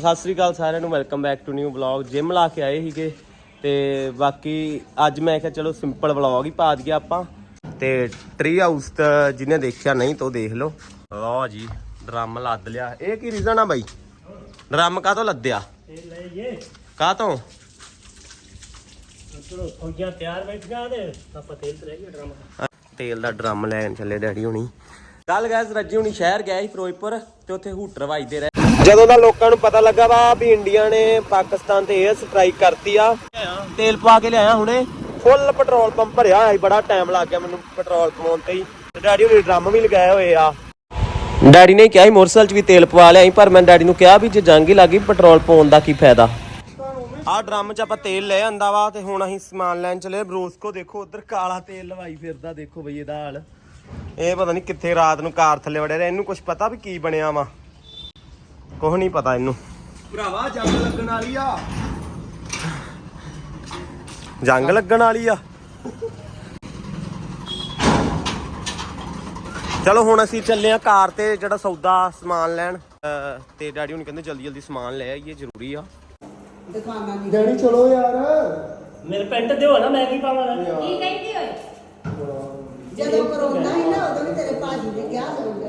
ਸਤਿ ਸ੍ਰੀ ਅਕਾਲ ਸਾਰਿਆਂ ਨੂੰ welcome back to new vlog gym ਲਾ ਕੇ ਆਏ ਸੀਗੇ ਤੇ ਬਾਕੀ ਅੱਜ ਮੈਂ ਕਿਹਾ ਚਲੋ ਸਿੰਪਲ ਵਲੌਗ ਹੀ ਪਾ ਦਈਏ ਆਪਾਂ। ਤੇ ਟਰੀ ਹਾਊਸ ਜਿਹਨੇ ਦੇਖਿਆ ਨਹੀਂ ਤਾਂ ਦੇਖ ਲਓ। ਲਓ ਜੀ ਡਰਮ ਲੱਦ ਲਿਆ। ਇਹ ਕੀ ਰੀਜ਼ਨ ਆ ਬਾਈ? ਡਰਮ ਕਾਹਤੋਂ ਲੱਦਿਆ? ਕਾਹਤੋਂ? ਚਲੋ ਫੌਜਾਂ ਤਿਆਰ ਬੈਠੀਆਂ ਤੇ ਆਪਾਂ ਤੇਲ ਤੇ ਰਹਿ ਗਿਆ ਡਰਾਮਾ ਤੇਲ ਦਾ ਡਰਮ ਲੈਣ ਚੱਲੇ ਡੈਡੀ ਹੁਣੀ। ਕੱਲ ਗੈਸ ਰੱਜੀ ਹੁਣੀ ਸ਼ਹਿਰ ਗਿਆ ਸੀ ਫਿਰੋਜ਼ਪੁਰ ਤੇ ਉੱਥੇ ਹੂਟਰ ਵੱਜਦੇ ਰਹੇ। ਜਦੋਂ ਦਾ ਲੋਕਾਂ ਨੂੰ ਪਤਾ ਲੱਗਾ ਵਾ ਵੀ ਇੰਡੀਆ ਨੇ ਪਾਕਿਸਤਾਨ ਤੇ 에ਅਰ ਸਟ੍ਰਾਈਕ ਕਰਤੀ ਆ, ਤੇਲ ਪਾ ਕੇ ਲਿਆਇਆ ਹੁਣੇ। ਫੁੱਲ ਪੈਟਰੋਲ ਪੰਪ ਭਰਿਆ ਹੋਇਆ ਸੀ, ਬੜਾ ਟਾਈਮ ਲੱਗ ਗਿਆ ਮੈਨੂੰ ਪੈਟਰੋਲ ਪਵਾਉਣ ਤੇ ਹੀ। ਤੇ ਡੈਡੀ ਹੁਣੀ ਡਰਮ ਵੀ ਲਗਾਏ ਹੋਏ ਆ। ਡੈਡੀ ਨੇ ਕਿਹਾ ਸੀ ਮੋਟਰਸਾਈਕਲ 'ਚ ਵੀ ਤੇਲ ਪਵਾ ਲਿਆ ਸੀ, ਪਰ ਮੈਂ ਡੈਡੀ ਨੂੰ ਕਿਹਾ ਵੀ ਜੇ ਜੰਗ ਹੀ ਲੱਗੀ ਪੈਟਰੋਲ ਪਾਉਣ ਦਾ ਕੀ ਫਾਇਦਾ। ਆਹ ਡਰਮ 'ਚ ਆਪਾਂ ਤੇਲ ਲੈ ਆਂਦਾ ਵਾ ਤੇ ਹੁਣ ਅਸੀਂ ਸਮਾਨ ਲੈਣ ਚਲੇ ਬਰੋਸਕੋ ਦੇਖੋ, ਉਧਰ ਕਾਲਾ ਤੇਲ ਲਵਾਈ ਫਿਰਦਾ, ਦੇਖੋ ਬਈ ਇਹਦਾ ਹਾਲ। ਇਹ ਪਤਾ ਨਹੀਂ ਕਿੱਥੇ ਰਾਤ ਨੂੰ ਕਾਰ ਥੱਲੇ ਵੜਿਆ ਰਿਹਾ, ਇਹਨੂੰ ਕੁਝ ਪਤਾ ਵੀ ਕੀ ਬਣਿਆ ਵਾ। ਕੁਝ ਨਹੀਂ ਪਤਾ ਇਹਨੂੰ। ਭਰਾਵਾ ਜੰਗ ਲੱਗਣ ਵਾਲੀ ਆ। ਜੰਗ ਲੱਗਣ ਵਾਲੀ ਆ। ਚਲੋ ਹੁਣ ਅਸੀਂ ਚੱਲੇ ਆ ਕਾਰ ਤੇ ਜਿਹੜਾ ਸੌਦਾ ਸਮਾਨ ਲੈਣ। ਅਹ ਤੇ ਡੈਡੀ ਹੁਣ ਕਹਿੰਦੇ ਜਲਦੀ ਜਲਦੀ ਸਮਾਨ ਲੈ ਆਈਏ ਜ਼ਰੂਰੀ ਆ। ਡੈਡੀ ਚਲੋ ਯਾਰ। ਮੇਰੇ ਪੈਂਟ ਦਿਓ ਨਾ ਮੈਂ ਕੀ ਪਾਵਾਂ? ਕੀ ਕਹਿੰਦੀ ਓਏ? ਜਦੋਂ ਕਰੋਨਾ ਸੀ ਨਾ ਉਦੋਂ ਵੀ ਤੇਰੇ ਭਾਜੀ ਨੇ ਕਿਹਾ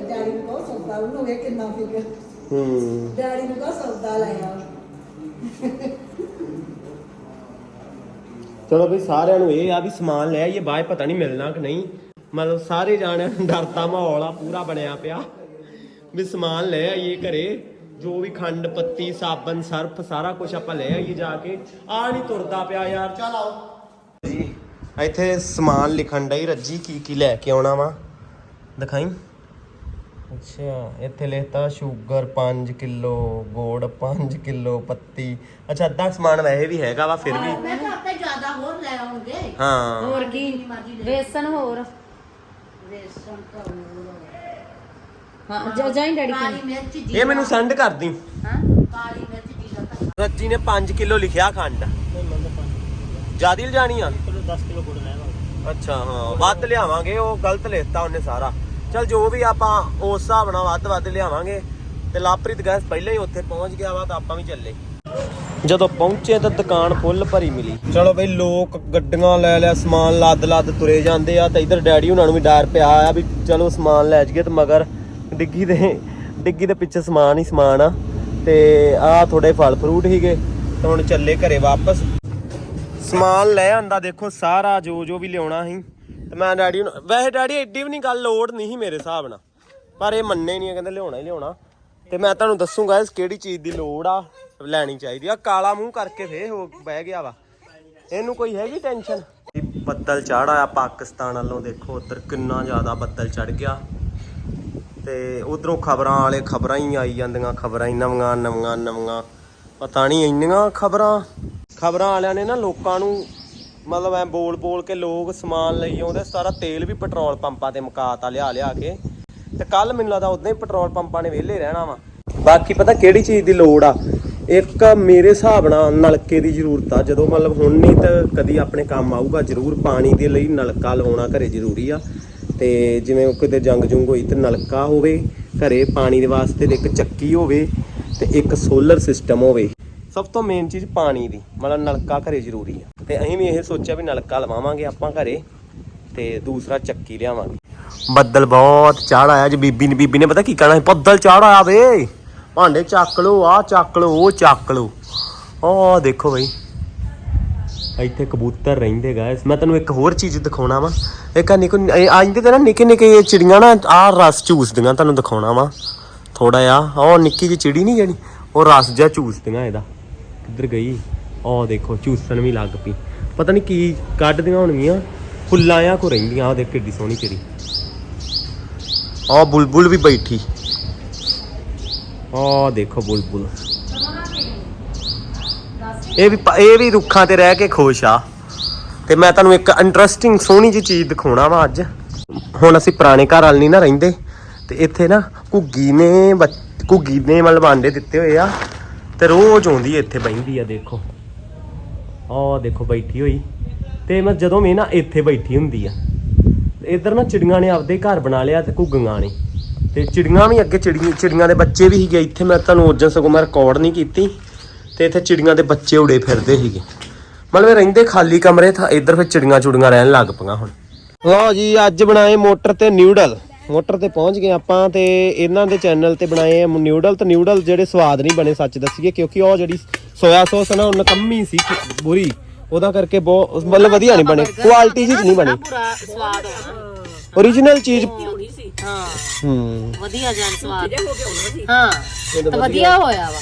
ਡੈਡੀ ਨੂੰ ਬਹੁਤ ਸੌਦਾ ਉਹਨੂੰ ਵੇ ਕਿੰਨਾ ਫਿਕਰ ਹੂੰ। ਡੈਡੀ ਨੂੰ ਬਹੁਤ ਸੌਦਾ ਲਾਇਆ ਚਲੋ ਬਈ ਸਾਰਿਆਂ ਨੂੰ ਇਹ ਆ ਵੀ ਸਮਾਨ ਲੈ ਆਈਏ ਬਾਅਦ ਪਤਾ ਨਹੀਂ ਮਿਲਣਾ ਕਿ ਨਹੀਂ। ਮਤਲਬ ਸਾਰੇ ਜਾਣਿਆਂ ਨੂੰ ਡਰ ਦਾ ਮਾਹੌਲ ਆ ਪੂਰਾ ਬਣਿਆ ਪਿਆ। ਵੀ ਸਮਾਨ ਲੈ ਆਈਏ ਘਰੇ ਜੋ ਵੀ ਖੰਡ ਪੱਤੀ ਸਾਬਣ ਸਰਫ ਸਾਰਾ ਕੁਝ ਆਪਾਂ ਲੈ ਆਈਏ ਜਾ ਕੇ। ਆ ਨਹੀਂ ਤੁਰਦਾ ਪਿਆ ਯਾਰ ਚੱਲ ਆਓ। ਜੀ ਇੱਥੇ ਸਮਾਨ ਲਿਖਣ ਡਈ ਰੱਜੀ ਕੀ ਕੀ ਲੈ ਕੇ ਆਉਣਾ ਵਾ? ਦਿਖਾਈ? ਅੱਛਾ ਇੱਥੇ ਲਿਖਤਾ ਸ਼ੂਗਰ 5 ਕਿਲੋ ਗੋੜ 5 ਕਿਲੋ ਪੱਤੀ। ਅੱਛਾ ਅੱਧਾ ਸਮਾਨ ਵੈਸੇ ਵੀ ਹੈਗਾ ਵਾ ਫਿਰ ਵੀ। ਮੈਂ ਕਿਹਾ ਆਪੇ ਜ਼ਿਆਦਾ ਹੋਰ ਲੈ ਆਉਣਗੇ। ਹਾਂ। ਹੋਰ ਕੀ? ਵੇਸਣ ਹੋਰ। ਵੇਸਣ ਤਾਂ ਹੋਰ ਹਾਂ ਜਾ ਜਾਈ ਡੈਡੀ ਕਾਲੀ ਕੋਲ। ਮਿਰਚ ਜੀ ਇਹ ਮੈਨੂੰ ਸੈਂਡ ਕਰ ਦੀ। ਹਾਂ। ਕਾਲੀ ਮਿਰਚ ਜੀ ਦਾ ਰੱਜੀ ਨੇ 5 ਕਿਲੋ ਲਿਖਿਆ ਖੰਡ। ਤਾਂ ਜਿਆਦੀ ਲਿਜਾਣੀ ਆ? ਚਲੋ 10 ਕਿਲੋ ਗੁੜ ਲੈ ਆਵਾਂਗੇ। ਅੱਛਾ ਹਾਂ ਵੱਧ ਲਿਆਵਾਂਗੇ ਉਹ ਗਲਤ ਲਿਖਤਾ ਉਹਨੇ ਸਾਰਾ। ਚਲ ਜੋ ਵੀ ਆਪਾਂ ਉਸ ਹਿਸਾਬ ਨਾਲ ਵੱਧ ਵੱਧ ਲਿਆਵਾਂਗੇ ਤੇ ਲਾਪ੍ਰੀਤ ਗੈਸ ਪਹਿਲਾਂ ਹੀ ਉੱਥੇ ਪਹੁੰਚ ਗਿਆ ਵਾ ਤਾਂ ਆਪਾਂ ਵੀ ਚੱਲੇ। ਜਦੋਂ ਪਹੁੰਚੇ ਤਾਂ ਦੁਕਾਨ ਫੁੱਲ ਭਰੀ ਮਿਲੀ। ਚਲੋ ਬਈ ਲੋਕ ਗੱਡੀਆਂ ਲੈ ਲਿਆ, ਸਮਾਨ ਲੱਦ ਲੱਦ ਤੁਰੇ ਜਾਂਦੇ ਆ ਤੇ ਇਧਰ ਡੈਡੀ ਉਹਨਾਂ ਨੂੰ ਵੀ ਡਰ ਪਿਆ ਆ ਵੀ ਚਲੋ ਸਮਾਨ ਲੈ ਜਾਈਏ ਤੇ ਮਗਰ ਡਿੱਗੀ ਦੇ ਡਿੱਗੀ ਦੇ ਪਿੱਛੇ ਸਮਾਨ ਹੀ ਸਮਾਨ ਆ ਤੇ ਆ ਥੋੜੇ ਫਲ ਫਰੂਟ ਹੀਗੇ ਤੇ ਹੁਣ ਚੱਲੇ ਘਰੇ ਵਾਪਸ। ਸਮਾਨ ਲੈ ਆਂਦਾ ਦੇਖੋ, ਸਾਰਾ ਜੋ ਜੋ ਵੀ ਲਿਆਉਣਾ ਸੀ। ਤੇ ਮੈਂ ਡੈਡੀ ਨੂੰ, ਵੈਸੇ ਡੈਡੀ ਐਡੀ ਵੀ ਨਹੀਂ ਗੱਲ, ਲੋੜ ਨਹੀਂ ਸੀ ਮੇਰੇ ਹਿਸਾਬ ਨਾਲ। ਪਰ ਇਹ ਮੰਨੇ ਨਹੀਂ ਕਹਿੰਦੇ ਲਿਆਉਣਾ ਹੀ ਲਿਆਉਣਾ। ਤੇ ਮੈਂ ਤੁਹਾਨੂੰ ਦੱਸੂਗਾ ਇਸ ਕਿਹੜੀ ਚੀਜ਼ ਦੀ ਲੋੜ ਆ, ਲੈਣੀ ਚਾਹੀਦੀ ਆ। ਕਾਲਾ ਮੂੰਹ ਕਰਕੇ ਫੇ ਹੋ ਬਹਿ ਗਿਆ ਵਾ। ਇਹਨੂੰ ਕੋਈ ਹੈਗੀ ਟੈਨਸ਼ਨ ਬੱਦਲ ਚੜ ਆਇਆ ਪਾਕਿਸਤਾਨ ਵੱਲੋਂ, ਦੇਖੋ ਉਧਰ ਕਿੰਨਾ ਜ਼ਿਆਦਾ ਬੱਦਲ ਚੜ ਗਿਆ। ਤੇ ਉਧਰੋਂ ਖਬਰਾਂ ਵਾਲੇ ਖਬਰਾਂ ਹੀ ਆਈ ਜਾਂਦੀਆਂ, ਖਬਰਾਂ ਹੀ ਨਵੀਆਂ ਨਵੀਆਂ ਨਵੀਆਂ। ਪਤਾ ਨਹੀਂ ਇੰਨੀਆਂ ਖਬਰਾਂ। ਖਬਰਾਂ ਵਾਲਿਆਂ ਨੇ ਨਾ ਲੋਕਾਂ ਨੂੰ ਮਤਲਬ ਐ ਬੋਲ ਬੋਲ ਕੇ ਲੋਕ ਸਮਾਨ ਲਈ ਆਉਂਦੇ, ਸਾਰਾ ਤੇਲ ਵੀ ਪੈਟਰੋਲ ਪੰਪਾਂ ਤੇ ਮੁਕਾਤਾ ਲਿਆ ਲਿਆ ਕੇ। ਤੇ ਕੱਲ ਮੈਨੂੰ ਲੱਗਦਾ ਉਦਾਂ ਹੀ ਪੈਟਰੋਲ ਪੰਪਾਂ ਨੇ ਵਿਹਲੇ ਰਹਿਣਾ ਵਾ। ਬਾਕੀ ਪਤਾ ਕਿਹੜੀ ਚੀਜ਼ ਦੀ ਲੋੜ ਆ? ਇੱਕ ਮੇਰੇ ਹਿਸਾਬ ਨਾਲ ਨਲਕੇ ਦੀ ਜ਼ਰੂਰਤ ਆ। ਜਦੋਂ ਮਤਲਬ ਹੁਣ ਨਹੀਂ ਤਾਂ ਕਦੀ ਆਪਣੇ ਕੰਮ ਆਊਗਾ, ਜ਼ਰੂਰ ਪਾਣੀ ਦੇ ਲਈ ਨਲਕਾ ਲਵਾਉਣਾ ਘਰੇ ਜ਼ਰੂਰੀ ਆ। ਤੇ ਜਿਵੇਂ ਕਿਤੇ ਜੰਗ ਜੁੰਗ ਹੋਈ ਤੇ ਨਲਕਾ ਹੋਵੇ, ਘਰੇ ਪਾਣੀ ਦੇ ਵਾਸਤੇ ਤੇ ਇੱਕ ਚੱਕੀ ਹੋਵੇ ਤੇ ਇੱਕ ਸੋਲਰ ਸਿਸਟਮ ਹੋਵੇ। ਸਭ ਤੋਂ ਮੇਨ ਚੀਜ਼ ਪਾਣੀ ਦੀ, ਮਤਲਬ ਨਲਕਾ ਘਰੇ ਜ਼ਰੂਰੀ ਆ। ਤੇ ਅਸੀਂ ਵੀ ਇਹ ਸੋਚਿਆ ਵੀ ਨਲਕਾ ਲਵਾਵਾਂਗੇ ਆਪਾਂ ਘਰੇ ਤੇ ਦੂਸਰਾ ਚੱਕੀ ਲਿਆਵਾਂਗੇ। ਬੱਦਲ ਬਹੁਤ ਚੜ ਆਇਆ ਜੀ ਬੀਬੀ ਨੇ ਬੀਬੀ ਨੇ ਪਤਾ ਕੀ ਕਹਿਣਾ ਬੱਦਲ ਚੜ ਆਇਆ ਵੇ। ਭਾਂਡੇ ਚੱਕ ਲਓ ਆ ਚੱਕ ਲਓ, ਉਹ ਚੱਕ ਲਓ। ਆਹ ਦੇਖੋ ਬਈ, ਇੱਥੇ ਕਬੂਤਰ ਰਹਿੰਦੇ ਗਾਇਸ ਮੈਂ ਤੈਨੂੰ ਇੱਕ ਹੋਰ ਚੀਜ਼ ਦਿਖਾਉਣਾ ਵਾ। ਇੱਕ ਆ ਨਿੱਕੋ ਆਂਦੇ ਤੇ ਨਾ ਨਿੱਕੇ ਨਿੱਕੇ ਚਿੜੀਆਂ ਨਾ ਆ ਰਸ ਚੂਸਦੀਆਂ ਤੁਹਾਨੂੰ ਦਿਖਾਉਣਾ ਵਾ। ਥੋੜਾ ਆ ਉਹ ਨਿੱਕੀ ਜਿਹੀ ਚਿੜੀ ਨਹੀਂ ਜਿਹੜੀ, ਉਹ ਰਸ ਜਿਹਾ ਚੂਸਦੀਆਂ ਇਹਦਾ। ਕਿੱਧਰ ਗਈ ਉਹ ਦੇਖੋ ਚੂਸਣ ਵੀ ਲੱਗ ਪਈ। ਪਤਾ ਨਹੀਂ ਕੀ ਕੱਢਦੀਆਂ ਹੋਣਗੀਆਂ ਫੁੱਲਾਂ ਆ ਕੋ ਰਹਿੰਦੀਆਂ ਉਹ ਦੇਖ ਕਿੱਡੀ ਸੋਹਣੀ ਚਿੜੀ ਉਹ ਬੁਲਬੁਲ ਵੀ ਬੈਠੀ। ਉਹ ਦੇਖੋ ਬੁਲਬੁਲ। ਇਹ ਵੀ ਇਹ ਵੀ ਰੁੱਖਾਂ ਤੇ ਰਹਿ ਕੇ ਖੁਸ਼ ਆ। ਤੇ ਮੈਂ ਤੁਹਾਨੂੰ ਇੱਕ ਇੰਟਰਸਟਿੰਗ ਸੋਹਣੀ ਜਿਹੀ ਚੀਜ਼ ਦਿਖਾਉਣਾ ਵਾ ਅੱਜ। ਹੁਣ ਅਸੀਂ ਪੁਰਾਣੇ ਘਰ ਵਾਲ ਨਹੀਂ ਨਾ ਰਹਿੰਦੇ ਤੇ ਇੱਥੇ ਨਾ ਘੁੱਗੀ ਨੇ ਘੁੱਗੀ ਨੇ ਮਤਲਬ ਆਂਡੇ ਦਿੱਤੇ ਹੋਏ ਆ। ਤੇ ਰੋਜ਼ ਆਉਂਦੀ ਇੱਥੇ ਬੈਂਦੀ ਆ, ਦੇਖੋ। ਆਹ ਦੇਖੋ, ਬੈਠੀ ਹੋਈ। ਤੇ ਮੈਂ ਜਦੋਂ ਵੀ ਨਾ ਇੱਥੇ ਬੈਠੀ ਹੁੰਦੀ ਆ, ਇਧਰ ਨਾ ਚਿੜੀਆਂ ਨੇ ਆਪਦੇ ਘਰ ਬਣਾ ਲਿਆ ਤੇ ਘੁੱਗੀਆਂ ਨੇ। ਤੇ ਚਿੜੀਆਂ ਵੀ ਅੱਗੇ ਚਿੜੀਆਂ ਚਿੜੀਆਂ ਦੇ ਬੱਚੇ ਵੀ ਸੀਗੇ। ਇੱਥੇ ਮੈਂ ਤੁਹਾਨੂੰ ਉਦੋਂ ਸਗੋਂ ਮੈਂ ਰਿਕਾਰਡ ਨਹੀਂ ਕੀਤੀ। ਤੇ ਇੱਥੇ ਚਿੜੀਆਂ ਦੇ ਬੱਚੇ ਉੜੇ ਫਿਰਦੇ ਸੀਗੇ। ਮਤਲਬ ਇਹ ਰਹਿੰਦੇ ਖਾਲੀ ਕਮਰੇ ਥਾ ਇੱਧਰ ਫਿਰ ਚਿੜੀਆਂ ਚੁੜੀਆਂ ਰਹਿਣ ਲੱਗ ਪਈਆਂ ਹੁਣ। ਲਓ ਜੀ, ਅੱਜ ਬਣਾਏ ਮੋਟਰ ਤੇ ਨਿਊਡਲ। ਮੋਟਰ ਤੇ ਪਹੁੰਚ ਗਏ ਆਪਾਂ ਤੇ ਇਹਨਾਂ ਦੇ ਚੈਨਲ ਤੇ ਬਣਾਏ ਆ ਨਿਊਡਲ ਤੇ ਨਿਊਡਲ ਜਿਹੜੇ ਸਵਾਦ ਨਹੀਂ ਬਣੇ ਸੱਚ ਦੱਸੀਏ ਕਿਉਂਕਿ ਉਹ ਜਿਹੜੀ ਸੋਇਆ ਸੌਸ ਨਾ ਉਹ ਨਕੰਮੀ ਸੀ ਬੁਰੀ। ਉਹਦਾ ਕਰਕੇ ਬਹੁਤ ਮਤਲਬ ਵਧੀਆ ਨਹੀਂ ਬਣੇ ਕੁਆਲਿਟੀ ਜੀ ਨਹੀਂ ਬਣੀ। ਪੂਰਾ ਸਵਾਦ ਆਉਣਾ ਓਰੀਜਨਲ ਚੀਜ਼ ਹੋਣੀ ਸੀ। ਹਾਂ। ਹੂੰ। ਵਧੀਆ ਜਾਨ ਸਵਾਦ। ਹਾਂ ਤਾਂ ਵਧੀਆ। ਹੋਇਆ ਵਾ।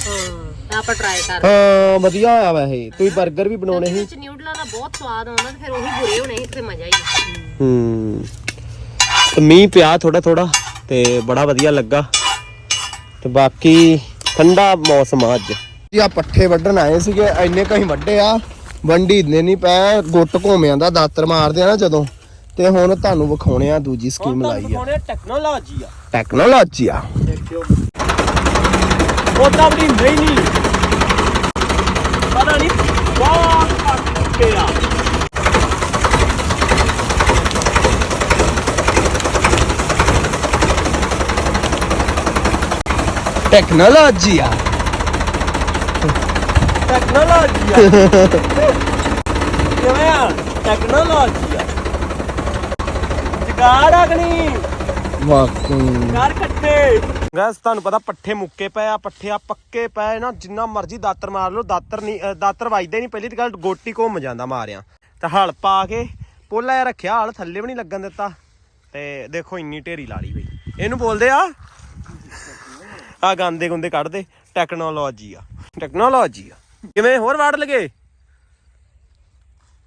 ਆਪਾਂ ਟਰਾਈ ਕਰ ਹਾਂ ਵਧੀਆ ਹੋਇਆ ਵਾ ਇਹ। ਤੁਸੀਂ 버ਗਰ ਵੀ ਬਣਾਉਣੇ ਸੀ। ਨਿਊਡਲਾਂ ਦਾ ਬਹੁਤ ਸਵਾਦ ਆਉਂਦਾ ਤੇ ਫਿਰ ਉਹੀ ਬੁਰੇ ਹੋਣੇ ਤੇ ਮਜ਼ਾ ਹੀ। ਹੂੰ। ਤੇ ਮੀਂਹ ਪਿਆ ਥੋੜਾ ਥੋੜਾ ਤੇ ਬੜਾ ਵਧੀਆ ਲੱਗਾ। ਤੇ ਬਾਕੀ ਠੰਡਾ ਮੌਸਮ ਆ ਅੱਜ। ਜੀ ਆ ਪੱਠੇ ਵੱਢਣ ਆਏ ਸੀਗੇ ਇੰਨੇ ਕਹੀਂ ਵੱਡੇ ਆ। ਵੰਡੀ ਨੇ ਨਹੀਂ ਪੈ ਗੁੱਟ ਘੁੰਮਿਆਂ ਦਾ ਦਾਤਰ ਮਾਰਦੇ ਆ ਨਾ ਜਦੋਂ। ਤੇ ਹੁਣ ਤੁਹਾਨੂੰ ਵਿਖਾਉਣੇ ਆ ਦੂਜੀ ਸਕੀਮ ਲਾਈ ਆ। ਟੈਕਨੋਲੋਜੀ ਆ ਟੈਕਨੋਲੋਜੀ ਆ। ਉਹਦਾ ਵੀ ਨਹੀਂ ਨਹੀਂ ਪਤਾ ਨਹੀਂ ਬਹੁਤ ਘੱਟ ਪਿਆ ਟੈਕਨੋਲੋਜੀ ਆ ਟੈਕਨੋਲੋਜੀ ਆ ਕਿਵੇਂ ਆ? ਟੈਕਨੋਲੋਜੀ ਆ ਜਗਾੜ ਅਗਣੀ ਵਾਕਈ। ਕਾਰ ਕੱਟੇ ਗੈਸ ਤੁਹਾਨੂੰ ਪਤਾ ਪੱਠੇ ਮੁੱਕੇ ਪਏ ਆ ਪੱਠੇ ਆ ਪੱਕੇ ਪਏ ਨਾ ਜਿੰਨਾ ਮਰਜ਼ੀ ਦਾਤਰ ਮਾਰ ਲਓ ਦਾਤਰ ਨਹੀਂ ਅ, ਦਾਤਰ ਵੱਜਦਾ ਨਹੀਂ ਪਹਿਲੀ ਤਾਂ ਗੱਲ ਗੋਟੀ ਘੁੰਮ ਜਾਂਦਾ ਮਾਰਿਆ। ਤੇ ਹਲ ਪਾ ਕੇ ਪੋਲਾ ਜਿਹਾ ਰੱਖਿਆ ਹਲ ਥੱਲੇ ਵੀ ਨਹੀਂ ਲੱਗਣ ਦਿੱਤਾ। ਤੇ ਦੇਖੋ ਇੰਨੀ ਢੇਰੀ ਲਾ ਲਈ ਬਈ। ਇਹਨੂੰ ਬੋਲਦੇ ਆ ਆ ਗਾਂਦੇ ਗੁੰਦੇ ਕੱਢਦੇ ਟੈਕਨੋਲੋਜੀ ਆ ਟੈਕਨੋਲੋਜੀ ਆ। ਕਿਵੇਂ ਹੋਰ ਵਾੜ ਲਗੇ?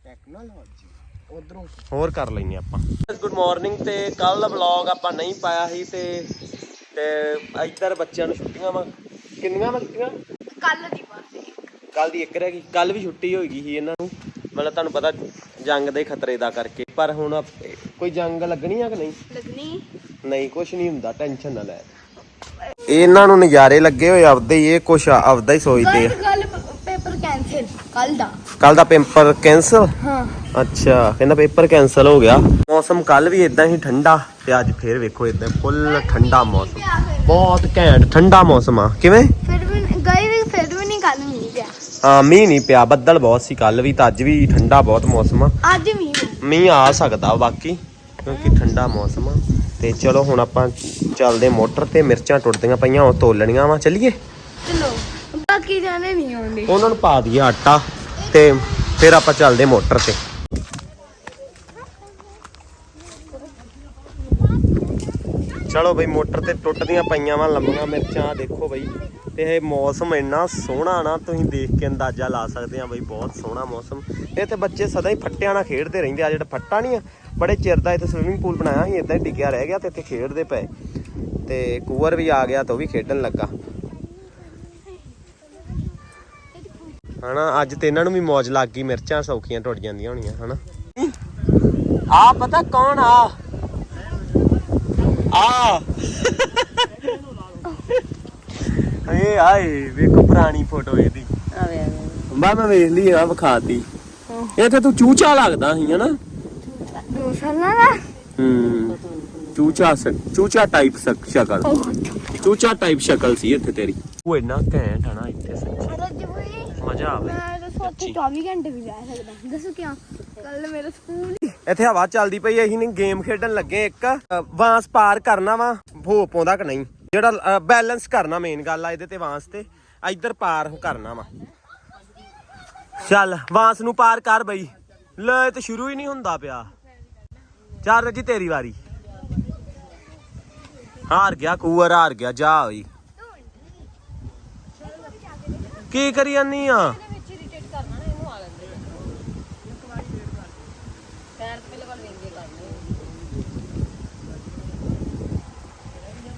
ਟੈਕਨੋਲੋਜੀ ਉਧਰੋਂ ਹੋਰ ਕਰ ਲੈਨੇ ਆਪਾਂ। ਗੁੱਡ ਮਾਰਨਿੰਗ ਤੇ ਕੱਲ ਦਾ ਵਲੌਗ ਆਪਾਂ ਨਹੀਂ ਪਾਇਆ ਸੀ ਤੇ ਤੇ ਇੱਧਰ ਬੱਚਿਆਂ ਨੂੰ ਛੁੱਟੀਆਂ ਵਾ। ਕਿੰਨੀਆਂ ਵਾ ਛੁੱਟੀਆਂ? ਕੱਲ ਦੀ ਬਾਤ ਕੱਲ ਦੀ ਇੱਕ ਰਹਿ ਗਈ। ਕੱਲ ਵੀ ਛੁੱਟੀ ਹੋਈ ਗਈ ਸੀ ਇਹਨਾਂ ਨੂੰ। ਮਤਲਬ ਤੁਹਾਨੂੰ ਪਤਾ ਜੰਗ ਦੇ ਖਤਰੇ ਦਾ ਕਰਕੇ। ਪਰ ਹੁਣ ਕੋਈ ਜੰਗ ਲੱਗਣੀ ਆ ਕਿ ਨਹੀਂ? ਲੱਗਣੀ। ਨਹੀਂ ਕੁਝ ਨਹੀਂ ਹੁੰਦਾ ਟੈਨਸ਼ਨ ਨਾ ਲੈ। ਇਹਨਾਂ ਨੂੰ ਨਜ਼ਾਰੇ ਲੱਗੇ ਹੋਏ ਆਪਦੇ ਹੀ ਇਹ ਕੁਛ ਆਪਦਾ ਹੀ ਸੋਚਦੇ ਆ। ਕੱਲ ਪੇਪਰ ਕੈਨਸਲ ਕੱਲ ਦਾ। ਕੱਲ ਦਾ ਪੇਪਰ ਹਾਂ। ਅੱਛਾ ਕਹਿੰਦਾ ਪੇਪਰ ਕੈਨਸਲ ਹੋ ਗਿਆ। ਮੌਸਮ ਕੱਲ ਵੀ ਇਦਾਂ ਹੀ ਠੰਡਾ ਤੇ ਅੱਜ ਫੇਰ ਵੇਖੋ ਇਦਾਂ ਫੁੱਲ ਠੰਡਾ ਮੌਸਮ। ਬਹੁਤ ਘੈਂਟ ਠੰਡਾ ਮੌਸਮ ਆ। ਕਿਵੇਂ? ਫਿਰ ਵੀ ਗਏ ਵੀ ਫਿਰ ਵੀ ਨਹੀਂ ਕੱਲ ਮੀਂਹ ਪਿਆ। ਹਾਂ ਮੀਂਹ ਨਹੀਂ ਪਿਆ ਬੱਦਲ ਬਹੁਤ ਸੀ ਕੱਲ ਵੀ ਤਾਂ ਅੱਜ ਵੀ ਠੰਡਾ ਬਹੁਤ ਮੌਸਮ ਆ। ਅੱਜ ਮੀਂਹ। ਮੀਂਹ ਆ ਸਕਦਾ ਬਾਕੀ। ਕਿਉਂਕਿ ਠੰਡਾ ਮੌਸਮ ਆ। ਤੇ ਚਲੋ ਹੁਣ ਆਪਾਂ ਚੱਲਦੇ ਮੋਟਰ ਤੇ ਮਿਰਚਾਂ ਟੁੱਟਦੀਆਂ ਪਈਆਂ ਉਹ ਤੋਲਣੀਆਂ ਵਾ। ਚੱਲੀਏ? ਚਲੋ ਬਾਕੀ ਜਾਣੇ ਨਹੀਂ ਆਉਂਦੇ। ਉਹਨਾਂ ਨੂੰ ਪਾ ਦਈਏ ਆਟਾ ਤੇ ਫਿਰ ਆਪਾਂ ਚੱਲਦੇ ਮੋਟਰ ਤੇ। ਚਲੋ ਬਈ ਮੋਟਰ ਤੇ ਟੁੱਟਦੀਆਂ ਪਈਆਂ ਵਾ ਲੰਮੀਆਂ ਮਿਰਚਾਂ ਦੇਖੋ ਬਈ। ਤੇ ਇਹ ਮੌਸਮ ਇੰਨਾ ਸੋਹਣਾ ਨਾ, ਤੁਸੀਂ ਦੇਖ ਕੇ ਅੰਦਾਜ਼ਾ ਲਾ ਸਕਦੇ ਆ ਬਈ ਬਹੁਤ ਸੋਹਣਾ ਮੌਸਮ। ਇਹ ਤੇ ਬੱਚੇ ਸਦਾ ਹੀ ਫੱਟਿਆਂ ਨਾਲ ਖੇਡਦੇ ਰਹਿੰਦੇ ਆ, ਜਿਹੜਾ ਫੱਟਾ ਨਹੀਂ ਆ, ਬੜੇ ਚਿਰ ਦਾ ਇੱਥੇ ਸਵਿਮਿੰਗ ਪੂਲ ਬਣਾਇਆ ਸੀ ਇਦਾਂ ਹੀ ਡਿੱਗਿਆ ਰਹਿ ਗਿਆ ਤੇ ਇੱਥੇ ਖੇਡਦੇ ਪਏ। ਤੇ ਕੂਵਰ ਵੀ ਆ ਗਿਆ ਤੇ ਉਹ ਵੀ ਖੇਡਣ ਲੱਗਾ। ਹਨਾ, ਅੱਜ ਤੇ ਇਹਨਾਂ ਨੂੰ ਵੀ ਮੌਜ ਲੱਗ ਗਈ, ਮਿਰਚਾਂ ਸੌਖੀਆਂ ਟੁੱਟ ਜਾਂਦੀਆਂ ਹੋਣੀਆਂ, ਹਨਾ। ਆ, ਪਤਾ ਕੌਣ ਆ? ਆ। ਏ ਆਏ ਵੇਖੋ ਪੁਰਾਣੀ ਫੋਟੋ ਇਹਦੀ। ਆਵੇ ਆਵੇ। ਬਾ ਮੈਂ ਵੇਖ ਲਈ ਆ ਵਿਖਾਤੀ। ਇਹ ਤੇ ਤੂੰ ਚੂਚਾ ਲੱਗਦਾ ਸੀ ਹਨਾ? ਦੋ ਸਾਲਾਂ ਦਾ? ਹੂੰ ਚੂਚਾ ਸ- ਚੂਚਾ ਟਾਈਪ ਸ਼ਕਲ। ਚੂਚਾ ਟਾਈਪ ਸ਼ਕਲ ਸੀ ਇੱਥੇ ਤੇਰੀ। ਉਹ ਇੰਨਾ ਘੈਂਟ ਆ ਨਾ ਇੱਥੇ ਸੱਚੀ। ਰੱਜ ਹੋਈ ਮਜ਼ਾ ਆਵੇ। ਮੈਂ ਤਾਂ ਸੋਚੀ 24 ਘੰਟੇ ਵੀ ਰਹਿ ਸਕਦਾ। ਦੱਸੋ ਕਿਉਂ? ਕੱਲ ਮੇਰਾ ਸਕੂਲ ਇੱਥੇ ਹਵਾ ਚੱਲਦੀ ਪਈ ਅਸੀਂ ਨਹੀਂ ਗੇਮ ਖੇਡਣ ਲੱਗੇ ਇੱਕ। ਅ, ਵਾਂਸ ਪਾਰ ਕਰਨਾ ਵਾ ਹੋ ਪਾਉਂਦਾ ਕਿ ਨਹੀਂ? ਜਿਹੜਾ ਬੈਲੈਂਸ ਕਰਨਾ ਮੇਨ ਗੱਲ ਆ ਇਹਦੇ ਤੇ ਵਾਂਸ ਤੇ। ਇੱਧਰ ਪਾਰ ਕਰਨਾ ਵਾ। ਚੱਲ, ਵਾਂਸ ਨੂੰ ਪਾਰ ਕਰ ਬਈ। ਲੈ ਤੇ ਸ਼ੁਰੂ ਹੀ ਨਹੀਂ ਹੁੰਦਾ ਪਿਆ। ਚੱਲ ਰਜੀ, ਤੇਰੀ ਵਾਰੀ। ਹਾਰ ਗਿਆ, ਕੂਅਰ ਹਾਰ ਗਿਆ, ਜਾ ਹੋਈ ਕੀ ਕਰੀ ਜਾਨੀ ਆ।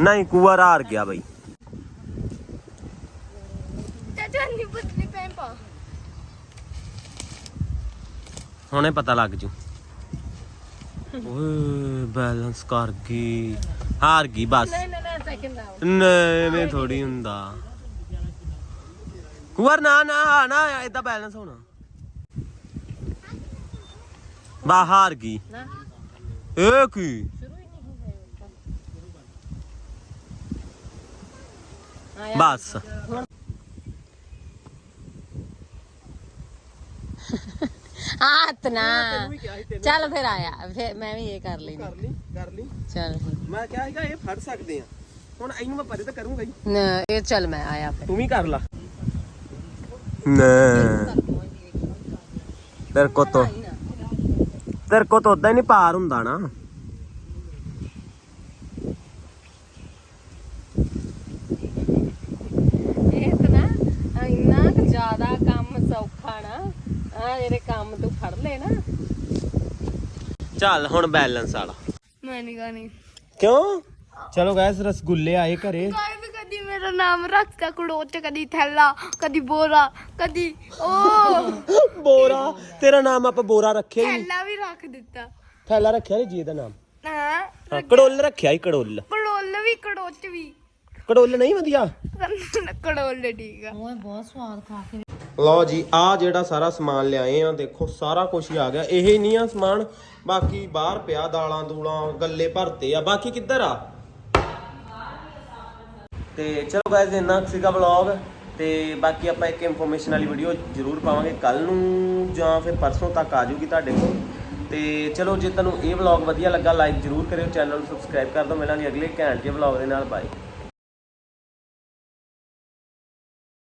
ਨਹੀਂ ਕੂਅਰ ਹਾਰ ਗਿਆ ਬਈ। ਚਾਚਾ ਨਹੀਂ ਪਤਲੀ ਪੈਂ ਪਾ। ਹੁਣੇ ਪਤਾ ਲੱਗ ਜੂ। ਓਏ ਬੈਲੈਂਸ ਕਰ ਗਈ। ਹਾਰ ਗਈ ਬਸ। ਨਹੀਂ ਨਹੀਂ ਸੈਕਿੰਡ ਨਹੀਂ ਥੋੜੀ ਹੁੰਦਾ। ਕੁਵਰ ਨਾ ਨਾ ਨਾ ਇਦਾਂ ਬੈਲੈਂਸ ਹੋਣਾ। ਬਾ ਹਾਰ ਗਈ। ਇਹ ਕੀ? ਬਸ। ਹੱਥ ਨਾ। ਚੱਲ ਫਿਰ ਆਇਆ। ਫਿਰ ਮੈਂ ਵੀ ਇਹ ਕਰ ਲਈ ਕਰ ਲਈ ਕਰ ਲਈ। ਚੱਲ ਮੈਂ ਕਿਹਾ ਸੀਗਾ ਇਹ ਫੜ ਸਕਦੇ ਆ। ਹੁਣ ਇਹਨੂੰ ਮੈਂ ਪਰੇ ਤਾਂ ਕਰੂੰਗਾ ਹੀ ਨਾ ਇਹ ਚੱਲ ਮੈਂ ਆਇਆ ਫਿਰ। ਤੂੰ ਵੀ ਕਰ ਲਾ। ਨਾ। ਤੇਰੇ ਕੋ ਤੋਂ ਤੇਰੇ ਕੋ ਤਾਂ ਉਦਾਂ ਹੀ ਨਹੀਂ ਪਾਰ ਹੁੰਦਾ ਨਾ ਇਹ ਤਾਂ ਨਾ ਇੰਨਾ ਕੁ ਜ਼ਿਆਦਾ ਕੰਮ ਸੌਖਾ ਨਾ ਆ ਜਿਹੜੇ ਕੰਮ ਤੂੰ ਫੜ ਲੈ ਨਾ। ਚੱਲ ਹੁਣ ਬੈਲੈਂਸ ਵਾਲਾ। ਮੈਂ ਨਹੀਂ ਗਾਣੀ ਕਿਉਂ? ਚਲੋ ਗਾਇਸ ਰਸਗੁੱਲੇ ਆਏ ਘਰੇ। ਕਦੀ ਮੇਰਾ ਨਾਮ ਰੱਖਤਾ ਕੜੋਚ ਕਦੀ ਥੈਲਾ ਕਦੀ ਬੋਰਾ ਕਦੀ ਓ। ਬੋਰਾ ਤੇਰਾ ਨਾਮ ਆਪਾਂ ਬੋਰਾ ਰੱਖਿਆ ਹੀ। ਥੈਲਾ ਵੀ ਰੱਖ ਦਿੱਤਾ। ਥੈਲਾ ਰੱਖਿਆ ਨਹੀਂ ਜੀ ਦਾ ਨਾਮ? ਹਾਂ ਕੜੋਲ ਰੱਖਿਆ ਹੀ ਕੜੋਲ। ਪੜੋਲ ਵੀ ਕੜੋਚ ਵੀ। ਕੜੋਲ ਨਹੀਂ ਵਧੀਆ? ਕੜੋਲ ਠੀਕ ਆ। ਓਏ ਬਹੁਤ ਸਵਾਦ ਖਾ ਕੇ ਲਓ ਜੀ ਆ ਜਿਹੜਾ ਸਾਰਾ ਸਮਾਨ ਲਿਆਏ ਆ, ਦੇਖੋ, ਸਾਰਾ ਕੁਝ ਹੀ ਆ ਗਿਆ। ਇਹ ਨਹੀਂ ਆ ਸਮਾਨ, ਬਾਕੀ ਬਾਹਰ ਪਿਆ ਦਾਲਾਂ ਦੂਲਾਂ, ਗੱਲੇ ਭਰਤੇ ਆ। ਬਾਕੀ ਕਿੱਧਰ ਆ? ਤੇ ਚਲੋ ਗਾਇਜ਼ ਇੰਨਾ ਕੁ ਸੀਗਾ ਵਲੌਗ ਤੇ ਬਾਕੀ ਆਪਾਂ ਇੱਕ ਇਨਫੋਰਮੇਸ਼ਨ ਵਾਲੀ ਵੀਡੀਓ ਜ਼ਰੂਰ ਪਾਵਾਂਗੇ ਕੱਲ ਨੂੰ, ਜਾਂ ਫਿਰ ਪਰਸੋਂ ਤੱਕ ਆ ਜੂਗੀ ਤੁਹਾਡੇ ਕੋਲ। ਤੇ ਚਲੋ, ਜੇ ਤੁਹਾਨੂੰ ਇਹ ਵਲੌਗ ਵਧੀਆ ਲੱਗਾ ਲਾਈਕ ਜ਼ਰੂਰ ਕਰਿਓ, ਚੈਨਲ ਨੂੰ ਸਬਸਕ੍ਰਾਈਬ ਕਰ ਦਿਓ। ਮਿਲਾਂਗੇ ਅਗਲੇ ਘੈਂਟ ਜਿਹੇ ਵਲੌਗ ਦੇ ਨਾਲ। ਬਾਏ